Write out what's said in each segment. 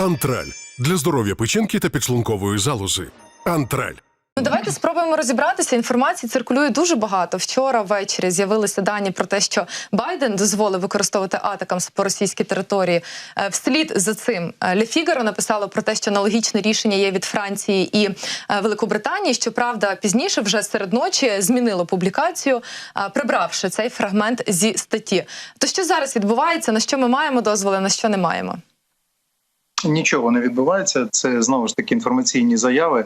Антраль для здоров'я печінки та підшлункової залози. Антраль. Ну, давайте спробуємо розібратися. Інформації циркулює дуже багато. Вчора ввечері з'явилися дані про те, що Байден дозволив використовувати атакамс по російській території. Е, Вслід за цим е, Ле Фігаро написало про те, що аналогічне рішення є від Франції і е, Великобританії. Щоправда, пізніше вже серед ночі змінило публікацію, прибравши цей фрагмент зі статті. То що зараз відбувається? На що ми маємо дозволи, на що не маємо? Нічого не відбувається. Це знову ж таки інформаційні заяви.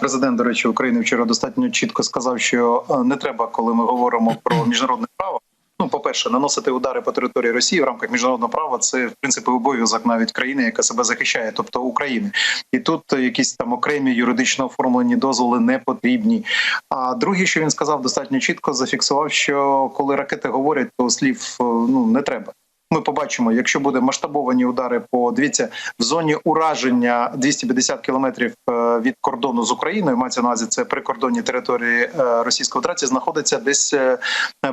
Президент, до речі, України вчора достатньо чітко сказав, що е, не треба, коли ми говоримо про міжнародне право. Ну, по перше, наносити удари по території Росії в рамках міжнародного права це в принципі обов'язок навіть країни, яка себе захищає, тобто України. І тут якісь там окремі юридично оформлені дозволи не потрібні. А друге, що він сказав, достатньо чітко зафіксував, що коли ракети говорять, то слів е, ну не треба. Ми побачимо, якщо буде масштабовані удари по дивіться в зоні ураження 250 кілометрів е, від кордону з Україною. Мається на увазі це прикордонні території е, Російської Федерації. Знаходиться десь е,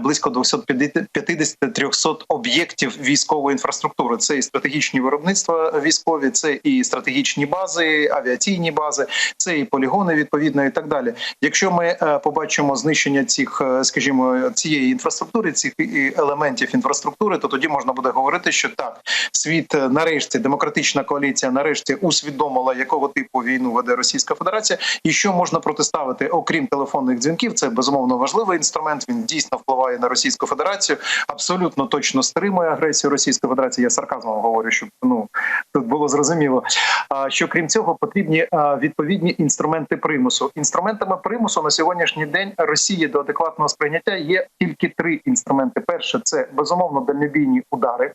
близько 250-300 об'єктів військової інфраструктури. Це і стратегічні виробництва військові, це і стратегічні бази, авіаційні бази, це і полігони відповідно, і так далі. Якщо ми побачимо знищення цих, скажімо, цієї інфраструктури, цих елементів інфраструктури, то тоді можна буде говорити, що так світ е, нарешті демократична коаліція нарешті усвідомила, якого типу війну веде Російська Федерація, і що можна протиставити, окрім телефонних дзвінків. Це безумовно важливий інструмент. Він дійсно впливає на Російську Федерацію. Абсолютно точно стримує агресію Російської Федерації. Я сарказмом говорю, щоб ну тут було зрозуміло. Що крім цього, потрібні відповідні інструменти примусу. Інструментами примусу на сьогоднішній день Росії до адекватного сприйняття є тільки три інструменти. Перше це безумовно дальнобійні удари.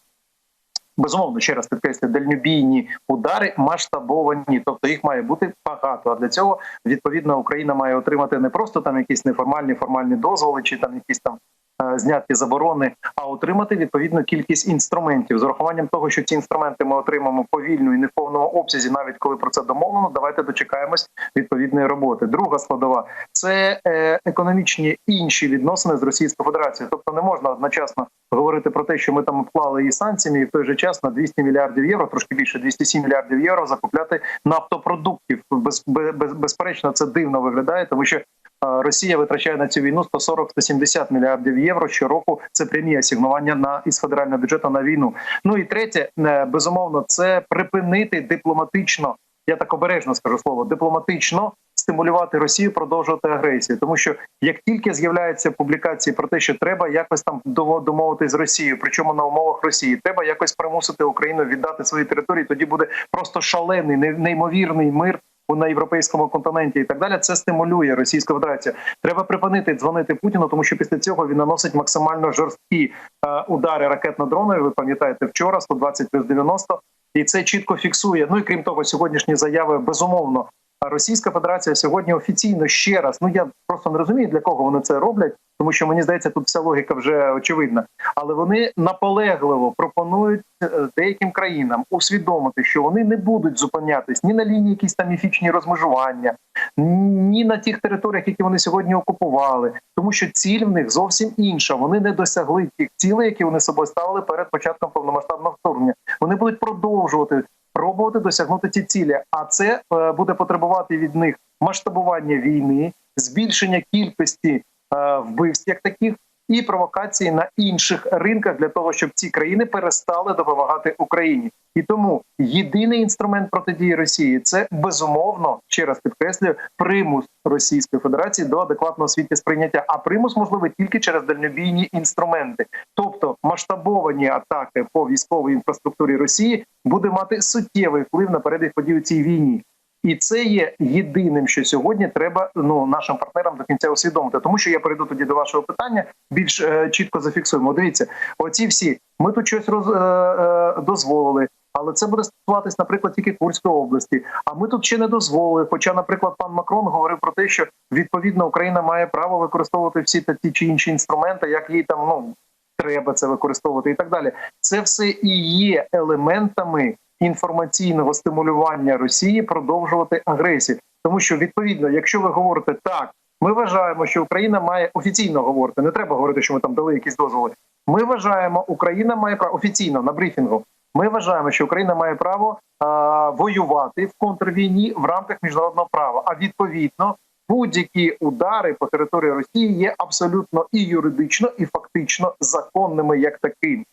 Безумовно, ще раз підкреслю, дальнобійні удари масштабовані, тобто їх має бути багато. А для цього відповідно Україна має отримати не просто там якісь неформальні формальні дозволи, чи там якісь там е, зняті заборони, а отримати відповідну кількість інструментів з урахуванням того, що ці інструменти ми отримаємо повільно і не в повному обсязі, навіть коли про це домовлено. Давайте дочекаємось відповідної роботи. Друга складова це е, економічні інші відносини з Російською Федерацією. Тобто не можна одночасно говорити про те, що ми там вклали її санкціями, і в той же час на 200 мільярдів євро, трошки більше 207 мільярдів євро, закупляти нафтопродуктів. Без, без, безперечно, це дивно виглядає, тому що. Росія витрачає на цю війну 140-170 мільярдів євро щороку. Це прямі асігнування на із федерального бюджету на війну. Ну і третє, е, безумовно, це припинити дипломатично. Я так обережно скажу слово дипломатично стимулювати Росію продовжувати агресію, тому що як тільки з'являються публікації про те, що треба якось там домо- домовитись з Росією, причому на умовах Росії, треба якось примусити Україну віддати свої території. Тоді буде просто шалений, неймовірний мир. На європейському континенті і так далі це стимулює Російська Федерація. Треба припинити дзвонити Путіну, тому що після цього він наносить максимально жорсткі е, удари ракетно-дронові. Ви пам'ятаєте вчора 120 плюс 90, і це чітко фіксує. Ну і крім того, сьогоднішні заяви безумовно. Російська Федерація сьогодні офіційно ще раз. Ну я просто не розумію для кого вони це роблять, тому що мені здається, тут вся логіка вже очевидна. Але вони наполегливо пропонують е, деяким країнам усвідомити, що вони не будуть зупинятись ні на лінії якісь там міфічні розмежування, ні на тих територіях, які вони сьогодні окупували, тому що ціль в них зовсім інша. Вони не досягли тих цілей, які вони собою ставили перед початком повномасштабного вторгнення. Вони будуть продовжувати пробувати досягнути ці цілі. А це е, буде потребувати від них масштабування війни, збільшення кількості вбивств як таких. І провокації на інших ринках для того, щоб ці країни перестали допомагати Україні, і тому єдиний інструмент протидії Росії це безумовно ще раз підкреслюю примус Російської Федерації до адекватного світі сприйняття. А примус можливий тільки через дальнобійні інструменти, тобто масштабовані атаки по військовій інфраструктурі Росії буде мати суттєвий вплив на перебіг подій у цій війні. І це є єдиним, що сьогодні треба ну нашим партнерам до кінця усвідомити. Тому що я перейду тоді до вашого питання, більш е, чітко зафіксуємо. Дивіться, оці всі ми тут щось роз, е, е, дозволили, але це буде стосуватись, наприклад, тільки Курської області. А ми тут ще не дозволили. Хоча, наприклад, пан Макрон говорив про те, що відповідно Україна має право використовувати всі та ті чи інші інструменти, як їй там ну треба це використовувати, і так далі. Це все і є елементами інформаційного стимулювання Росії продовжувати агресію, тому що відповідно, якщо ви говорите так, ми вважаємо, що Україна має офіційно говорити. Не треба говорити, що ми там дали якісь дозволи. Ми вважаємо, Україна має право офіційно на брифінгу. Ми вважаємо, що Україна має право а, воювати в контрвійні в рамках міжнародного права. А відповідно, будь-які удари по території Росії є абсолютно і юридично, і фактично законними як таким.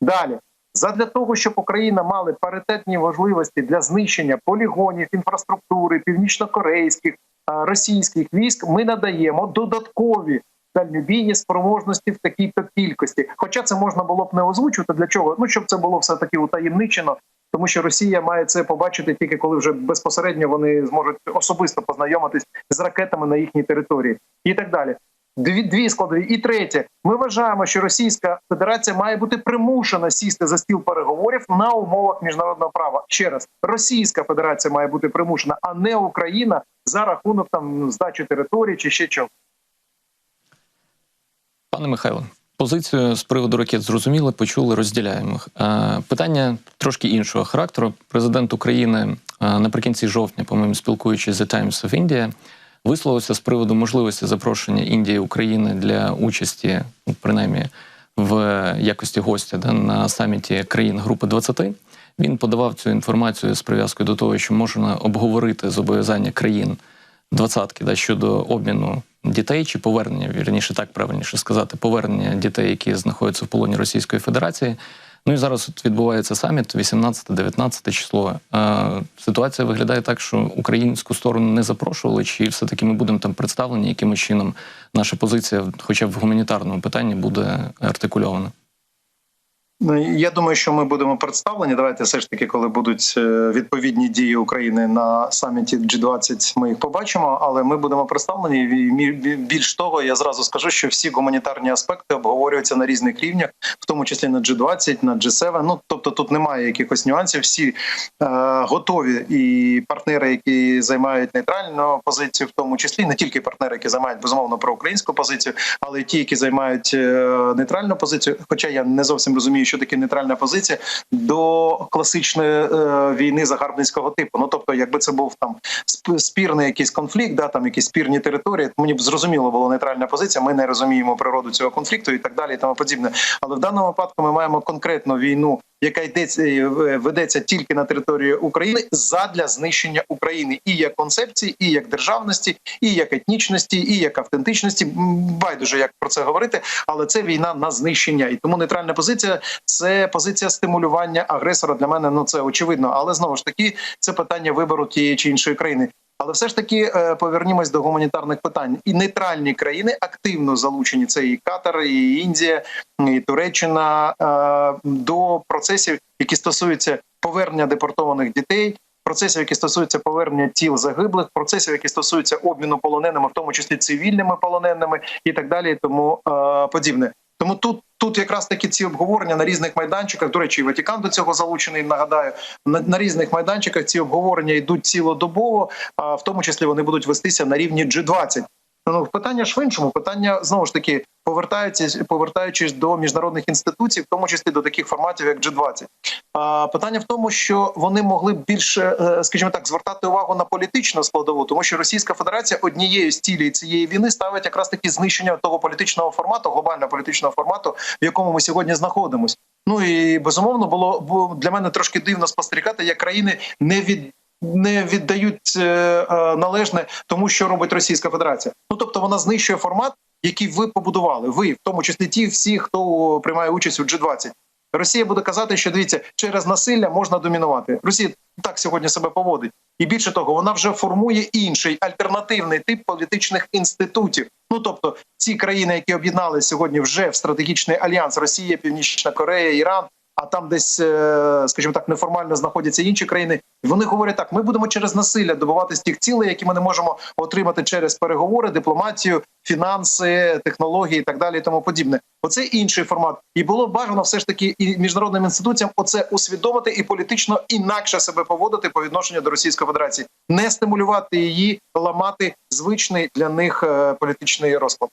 Далі. Задля того, щоб Україна мала паритетні можливості для знищення полігонів, інфраструктури, північнокорейських, російських військ, ми надаємо додаткові дальнобійні спроможності в такій то кількості. Хоча це можна було б не озвучувати. Для чого? Ну щоб це було все таки утаємничено, тому що Росія має це побачити тільки коли вже безпосередньо вони зможуть особисто познайомитись з ракетами на їхній території і так далі. Дві дві складові. І третє, ми вважаємо, що Російська Федерація має бути примушена сісти за стіл переговорів на умовах міжнародного права. Ще раз, Російська Федерація має бути примушена, а не Україна за рахунок там здачі території чи ще чого. Пане Михайло, позицію з приводу ракет зрозуміли, почули, розділяємо. Е, Питання трошки іншого характеру. Президент України е, наприкінці жовтня, по-моєму, спілкуючись з The Times of India, висловився з приводу можливості запрошення Індії України для участі, ну, принаймні, в якості гостя да, на саміті країн Групи 20. Він подавав цю інформацію з прив'язкою до того, що можна обговорити зобов'язання країн двадцятки да, щодо обміну дітей чи повернення, вірніше так правильніше сказати, повернення дітей, які знаходяться в полоні Російської Федерації. Ну і зараз от відбувається саміт 18-19 число. Е, ситуація виглядає так, що українську сторону не запрошували, чи все-таки ми будемо там представлені, якимось чином наша позиція, хоча б в гуманітарному питанні, буде артикульована. Я думаю, що ми будемо представлені. Давайте все ж таки, коли будуть е, відповідні дії України на саміті G20, ми їх побачимо. Але ми будемо представлені. Більш того, я зразу скажу, що всі гуманітарні аспекти обговорюються на різних рівнях, в тому числі на G20, на G7. Ну тобто тут немає якихось нюансів. Всі е, готові і партнери, які займають нейтральну позицію, в тому числі не тільки партнери, які займають безумовно проукраїнську позицію, але й ті, які займають е, нейтральну позицію. Хоча я не зовсім розумію, що таке нейтральна позиція до класичної е, війни загарбницького типу. Ну тобто, якби це був там сп- спірний якийсь конфлікт, да там якісь спірні території, мені б зрозуміло було нейтральна позиція. Ми не розуміємо природу цього конфлікту і так далі, і тому подібне. Але в даному випадку ми маємо конкретну війну. Яка йдеться е, ведеться тільки на території України задля знищення України і як концепції, і як державності, і як етнічності, і як автентичності. Байдуже як про це говорити, але це війна на знищення, і тому нейтральна позиція це позиція стимулювання агресора. Для мене ну це очевидно. Але знову ж таки, це питання вибору тієї чи іншої країни. Але все ж таки е, повернімось до гуманітарних питань. І нейтральні країни активно залучені. Це і Катар, і Індія, і Туреччина е, до процесів, які стосуються повернення депортованих дітей. Процесів, які стосуються повернення тіл загиблих, процесів, які стосуються обміну полоненими, в тому числі цивільними полоненими, і так далі, тому е, подібне. Тому тут тут якраз такі ці обговорення на різних майданчиках. До речі, і Ватікан до цього залучений. Нагадаю, на, на різних майданчиках ці обговорення йдуть цілодобово. А в тому числі вони будуть вестися на рівні G20. Ну питання ж в іншому. Питання знову ж таки повертаючись, повертаючись до міжнародних інституцій, в тому числі до таких форматів, як G20. А питання в тому, що вони могли б більше, е, скажімо так, звертати увагу на політичну складову, тому що Російська Федерація однією з цілей цієї війни ставить якраз таки знищення того політичного формату, глобального політичного формату, в якому ми сьогодні знаходимося. Ну і безумовно було бу- для мене трошки дивно спостерігати, як країни не від. Не віддають е, е, належне тому, що робить Російська Федерація. Ну тобто вона знищує формат, який ви побудували. Ви, в тому числі ті всі, хто приймає участь у G20. Росія буде казати, що дивіться, через насилля можна домінувати. Росія так сьогодні себе поводить, і більше того, вона вже формує інший альтернативний тип політичних інститутів. Ну тобто, ці країни, які об'єднали сьогодні вже в стратегічний альянс Росія, Північна Корея, Іран. А там десь, е, скажімо так, неформально знаходяться інші країни. Вони говорять так: ми будемо через насилля добиватись тих цілей, які ми не можемо отримати через переговори, дипломатію, фінанси, технології і так далі, і тому подібне. Оце інший формат, і було бажано все ж таки і міжнародним інституціям оце усвідомити і політично інакше себе поводити по відношенню до Російської Федерації, не стимулювати її, ламати звичний для них е, політичний розклад.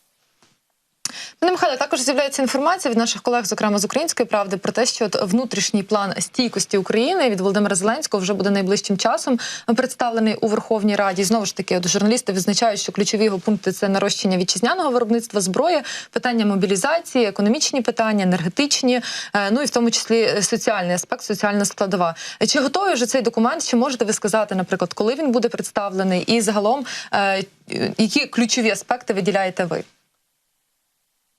Пане Михайло, також з'являється інформація від наших колег, зокрема з української правди, про те, що от внутрішній план стійкості України від Володимира Зеленського вже буде найближчим часом представлений у Верховній Раді. Знову ж таки, от журналісти відзначають, що ключові його пункти це нарощення вітчизняного виробництва зброї, питання мобілізації, економічні питання, енергетичні, е, ну і в тому числі соціальний аспект, соціальна складова. Чи готовий вже цей документ? Чи можете ви сказати, наприклад, коли він буде представлений, і загалом е, які ключові аспекти виділяєте ви?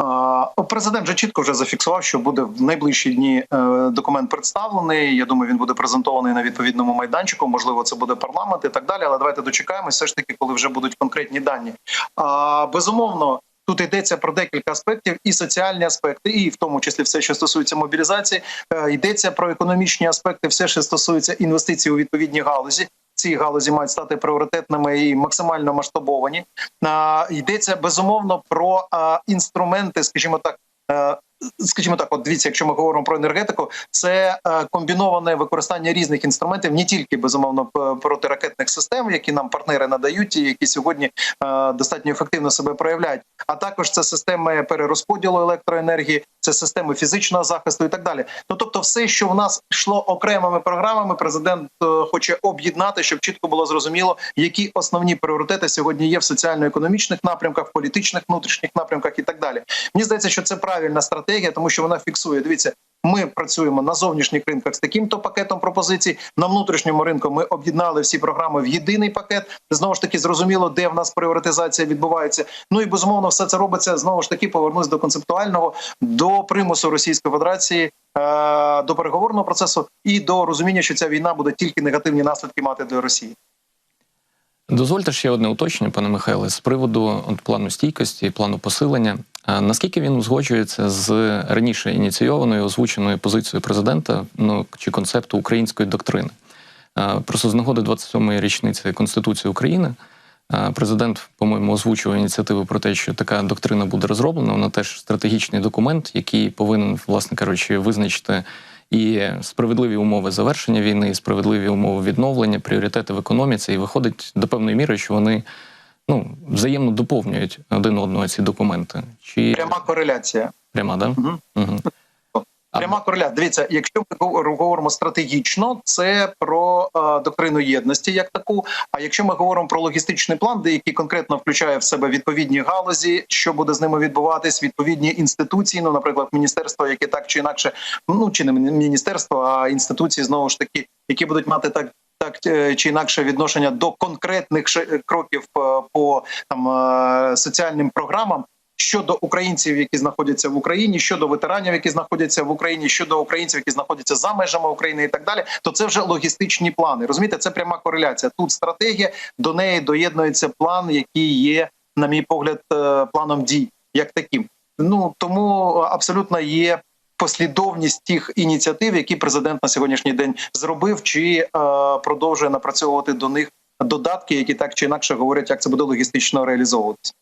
А, Президент вже чітко вже зафіксував, що буде в найближчі дні е, документ представлений. Я думаю, він буде презентований на відповідному майданчику. Можливо, це буде парламент і так далі. Але давайте дочекаємось, все ж таки, коли вже будуть конкретні дані. Безумовно. Тут йдеться про декілька аспектів, і соціальні аспекти, і в тому числі все, що стосується мобілізації, Е, йдеться про економічні аспекти, все, що стосується інвестицій у відповідні галузі. Ці галузі мають стати пріоритетними і максимально масштабовані. Йдеться безумовно про інструменти, скажімо так. Скажімо так, от дивіться, якщо ми говоримо про енергетику, це е, комбіноване використання різних інструментів, не тільки безумовно протиракетних систем, які нам партнери надають, і які сьогодні е, достатньо ефективно себе проявляють. А також це системи перерозподілу електроенергії, це системи фізичного захисту і так далі. Ну тобто, все, що в нас йшло окремими програмами, президент е, хоче об'єднати, щоб чітко було зрозуміло, які основні пріоритети сьогодні є в соціально-економічних напрямках, політичних внутрішніх напрямках і так далі. Мені здається, що це правильна стратегія, тому що вона фіксує. Дивіться, ми працюємо на зовнішніх ринках з таким-то пакетом пропозицій. На внутрішньому ринку ми об'єднали всі програми в єдиний пакет. Знову ж таки, зрозуміло, де в нас пріоритизація відбувається. Ну і безумовно, все це робиться знову ж таки. Повернусь до концептуального до примусу Російської Федерації. е, До переговорного процесу і до розуміння, що ця війна буде тільки негативні наслідки мати для Росії. Дозвольте ще одне уточнення, пане Михайле, з приводу от, плану стійкості, плану посилення. А наскільки він узгоджується з раніше ініційованою озвученою позицією президента ну чи концепту української доктрини? А, Просто з нагоди 27-ї річниці Конституції України а, президент, по-моєму, озвучував ініціативу про те, що така доктрина буде розроблена. Вона теж стратегічний документ, який повинен, власне кажучи, визначити і справедливі умови завершення війни, і справедливі умови відновлення, пріоритети в економіці, і виходить до певної міри, що вони ну взаємно доповнюють один одного ці документи. Чи Пряма кореляція. пряма да? Угу. Угу. Пряма кореляція. Дивіться, якщо ми гов- говоримо стратегічно, це про е, доктрину єдності як таку. А якщо ми говоримо про логістичний план, де який конкретно включає в себе відповідні галузі, що буде з ними відбуватись, відповідні інституції, ну, наприклад, міністерство, яке так чи інакше, ну чи не міністерство, а інституції знову ж таки, які будуть мати так. Так е, чи інакше відношення до конкретних кроків е, по там е, соціальним програмам, щодо українців, які знаходяться в Україні, щодо ветеранів, які знаходяться в Україні, щодо українців, які знаходяться за межами України, і так далі, то це вже логістичні плани. Розумієте, це пряма кореляція. Тут стратегія до неї доєднується план, який є, на мій погляд, е, планом дій як таким. Ну тому абсолютно є. Послідовність тих ініціатив, які президент на сьогоднішній день зробив, чи е, продовжує напрацьовувати до них додатки, які так чи інакше говорять, як це буде логістично реалізовуватися.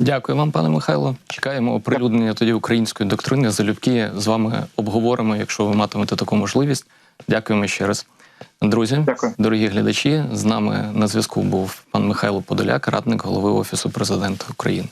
Дякую вам, пане Михайло. Чекаємо оприлюднення тоді української доктрини. Залюбки з вами обговоримо, якщо ви матимете таку можливість. Дякуємо ще раз. Друзі, Дякую. дорогі глядачі. З нами на зв'язку був пан Михайло Подоляк, радник голови офісу президента України.